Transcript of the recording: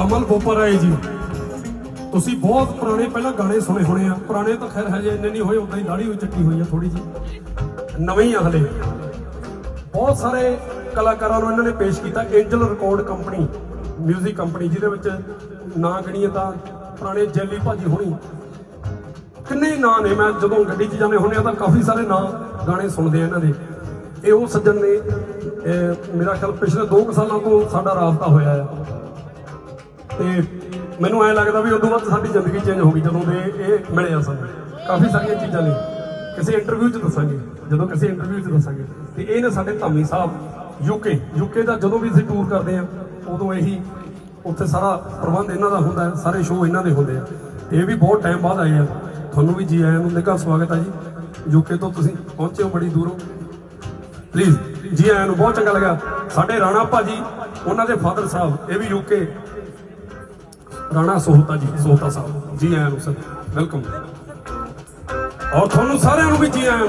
ਕਮਲ ਬੋਪਰ ਆਏ ਜੀ। ਤੁਸੀਂ ਬਹੁਤ ਪੁਰਾਣੇ ਪਹਿਲਾਂ ਗਾਣੇ ਸੁਣੇ ਹੋਣੇ ਆ। ਪੁਰਾਣੇ ਤਾਂ ਖੈਰ ਹਜੇ ਇੰਨੇ ਨਹੀਂ ਹੋਏ ਉਦਾਂ ਹੀ ਦਾੜੀ ਹੋਈ ਚੱਟੀ ਹੋਈ ਆ ਥੋੜੀ ਜੀ ਨਵੇਂ ਹੀ ਆ ਹਲੇ ਬਹੁਤ ਸਾਰੇ ਕਲਾਕਾਰਾਂ ਨੂੰ ਇਹਨਾਂ ਨੇ ਪੇਸ਼ ਕੀਤਾ ਐਂਜਲ ਰਿਕਾਰਡ ਕੰਪਨੀ 뮤직 ਕੰਪਨੀ ਜਿਹਦੇ ਵਿੱਚ ਨਾਂ ਗਣੀਏ ਤਾਂ ਪੁਰਾਣੇ ਜੈਲੀ ਭਾਜੀ ਹੋਣੀ। ਕਿੰਨੇ ਨਾਂ ਨੇ, ਮੈਂ ਜਦੋਂ ਗੱਡੀ 'ਚ ਜਾਂਦੇ ਹੁੰਦੇ ਆ ਤਾਂ ਕਾਫੀ ਸਾਰੇ ਨਾਂ ਗਾਣੇ ਸੁਣਦੇ ਆ ਇਹਨਾਂ ਦੇ। ਇਹ ਉਹ ਸੱਜਣ ਨੇ ਮੇਰਾ ਖਿਆਲ ਪਿਛਲੇ 2 ਸਾਲਾਂ ਤੋਂ ਸਾਡਾ ਰਾਬਤਾ ਹੋਇਆ ਆ। ਤੇ ਮੈਨੂੰ ਐਂ ਲੱਗਦਾ ਵੀ ਉਦੋਂ ਬਾਅਦ ਸਾਡੀ ਜ਼ਿੰਦਗੀ ਚੇਂਜ ਹੋ ਗਈ, ਜਦੋਂ ਦੇ ਇਹ ਮਿਲੇ ਆ ਸਾਨੂੰ। ਕਾਫੀ ਸਾਰੀਆਂ ਚੀਜ਼ਾਂ ਨੇ। ਕਿਸੇ ਇੰਟਰਵਿਊ 'ਚ ਦੱਸਾਂਗੇ, ਜਦੋਂ ਕਿਸੇ ਇੰਟਰਵਿਊ 'ਚ ਦੱਸਾਂਗੇ। ਤੇ ਇਹ ਨੇ ਸਾਡੇ ਧਾਮੀ ਸਾਹਿਬ ਯੂਕੇ ਯੂਕੇ ਦਾ ਜਦੋਂ ਵੀ ਅਸੀਂ ਟੂਰ ਕਰਦੇ ਆ, ਉਦੋਂ ਇਹੀ ਉੱਥੇ ਸਾਰਾ ਪ੍ਰਬੰਧ ਇਹਨਾਂ ਦਾ ਹੁੰਦਾ ਹੈ, ਸਾਰੇ ਸ਼ੋਅ ਇਹਨਾਂ ਦੇ ਹੁੰਦੇ ਆ। ਤੇ ਇਹ ਵੀ ਬਹੁਤ ਟਾਈਮ ਬਾਅਦ ਆਏ ਆ। ਤੁਹਾਨੂੰ ਵੀ ਜੀ ਆਇਆਂ ਨੂੰ ਨਿੱਘਾ ਸਵਾਗਤ ਹੈ ਜੀ। ਯੂਕੇ ਤੋਂ ਤੁਸੀਂ ਪਹੁੰਚੇ ਹੋ, ਬੜੀ ਦੂਰੋਂ। ਪਲੀਜ਼ ਜੀ ਆਇਆਂ ਨੂੰ ਬਹੁਤ ਚੰਗਾ ਲੱਗਾ। ਸਾਡੇ ਰਾਣਾ ਭਾਜੀ, ਉਹਨਾਂ ਦੇ ਫਾਦਰ ਸਾਹਿਬ, ਇਹ ਵੀ ਯੂਕੇ ਰਾਣਾ ਸੋਹਤਾ ਜੀ, ਸੋਹਤਾ ਸਾਹਿਬ, ਜੀ ਆਇਆਂ ਨੂੰ ਸਰ ਵੈਲਕਮ ਔਰ ਤੁਹਾਨੂੰ ਸਾਰਿਆਂ ਨੂੰ ਵੀ ਜੀ ਆਇਆਂ